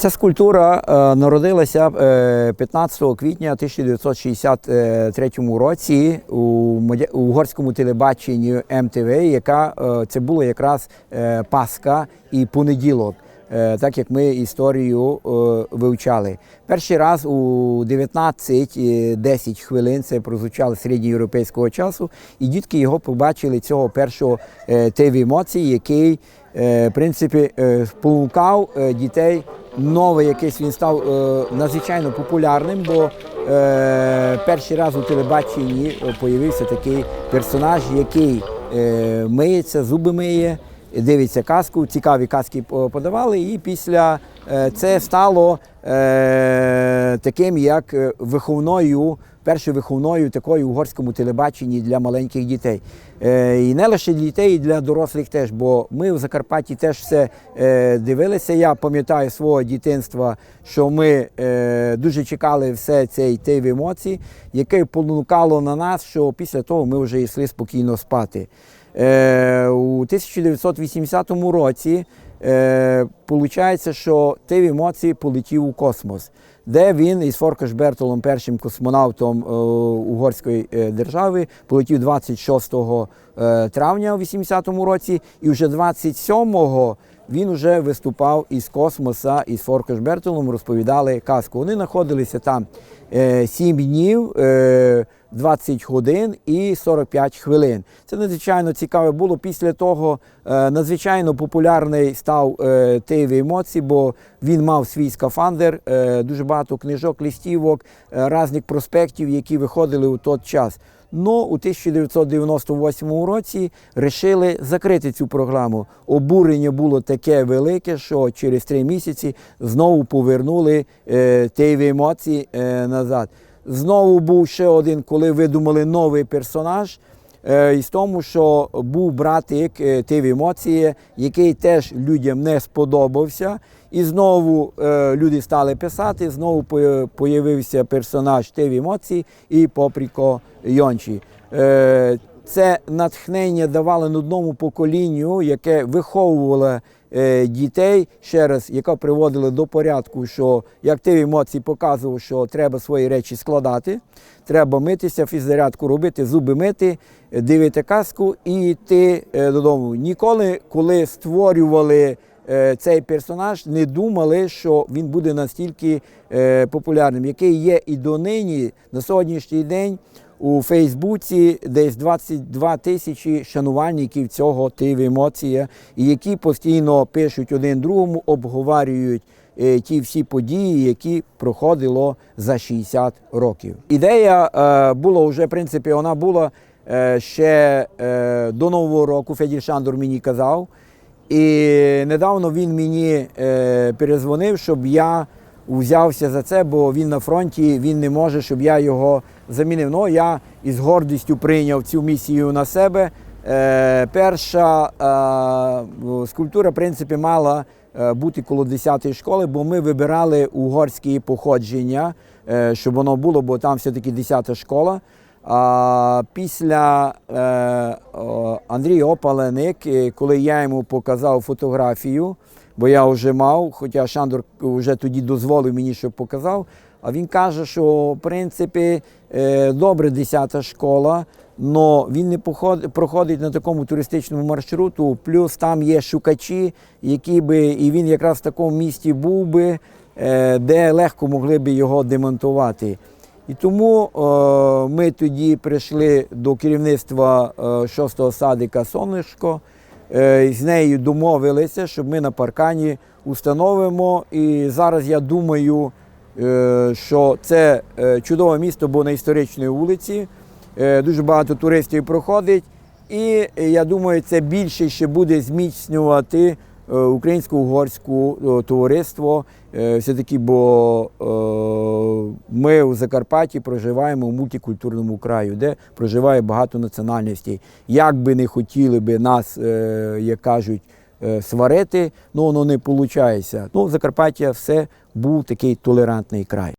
Ця скульптура е, народилася е, 15 квітня 1963 році у угорському телебаченні МТВ, яка е, це було якраз е, Пасха і понеділок. е, Так як ми історію е, вивчали. Перший раз у 19-10 хвилин це прозвучало середньоєвропейського часу, і дітки його побачили цього першого е, ТВ емоцій, який е, в принципі е, спонукав е, дітей. Новий якийсь він став е, надзвичайно популярним, бо е, перший раз у телебаченні е, появився такий персонаж, який е, миється, зуби миє, дивиться казку, цікаві казки подавали, і після е, це стало е, таким як е, виховною, першою виховною такою угорському телебаченні для маленьких дітей. І не лише для дітей, і для дорослих теж, бо ми в Закарпатті теж все дивилися. Я пам'ятаю свого дитинства, що ми дуже чекали все цей тив емоцій, яке понукало на нас, що після того ми вже йшли спокійно спати. Е, у 1980 році е, Получається, що Тив емоції полетів у космос, де він із Форкаш Бертолом, першим космонавтом е, угорської е, держави, полетів 26 е, травня у 80-му році, і вже 27-го він вже виступав із космоса із Форкаш Бертолом, розповідали казку. Вони знаходилися там е, 7 днів. Е, 20 годин і 45 хвилин. Це надзвичайно цікаве було. Після того е, надзвичайно популярний став е, ТВ емоцій, бо він мав свій скафандр, е, дуже багато книжок, листівок, е, різних проспектів, які виходили у той час. Ну, у 1998 році вирішили закрити цю програму. Обурення було таке велике, що через три місяці знову повернули е, ТВ емоції е, назад. Знову був ще один, коли видумали новий персонаж. І з тому, що був братик тив емоції, який теж людям не сподобався. І знову е, люди стали писати, знову появився персонаж тив емоції і Попріко Йончі. Це натхнення давало одному поколінню, яке виховувало е, дітей ще раз, яка приводила до порядку, що як ти емоції показував, що треба свої речі складати, треба митися, фіззарядку робити, зуби мити, дивити казку і йти е, додому. Ніколи, коли створювали е, цей персонаж, не думали, що він буде настільки популярним, який є і донині на сьогоднішній день. У Фейсбуці десь 22 тисячі шанувальників цього ТВ емоція, які постійно пишуть один другому, обговорюють е, ті всі події, які проходило за 60 років. Ідея е, була вже, в принципі, вона була е, ще до Нового року. Федір Шандор мені казав. І недавно він мені перезвонив, щоб я взявся за це, бо він на фронті, він не може, щоб я його замінив. Ну, я із гордістю прийняв цю місію на себе. Е, перша е, скульптура, в принципі, мала е, бути коло 10-ї школи, бо ми вибирали угорські походження, щоб воно було, бо там все-таки 10-та школа. А після Андрій Опаленик, коли я йому показав фотографію, бо я вже мав, хоча Шандор вже тоді дозволив мені, щоб показав. А він каже, що в принципі е, добре 10 школа, але він не проходить на такому туристичному маршруту. Плюс там є шукачі, які би, і він якраз в такому місті був би, е, де легко могли би його демонтувати. І тому е, ми тоді прийшли до керівництва е, 6-го садика Сонечко. З нею домовилися, щоб ми на паркані установимо. І зараз я думаю, що це е, чудове місто, бо на історичній вулиці. Е, дуже багато туристів проходить. І е, я думаю, це більше ще буде зміцнювати е, українсько-угорську е, товариство. Е, Все-таки, бо е, ми у Закарпатті проживаємо в мультикультурному краю, де проживає багато національностей. Як би не хотіли би нас, е, як кажуть, е, сварити, ну воно не виходить. Ну, Закарпаття все був такий толерантний край.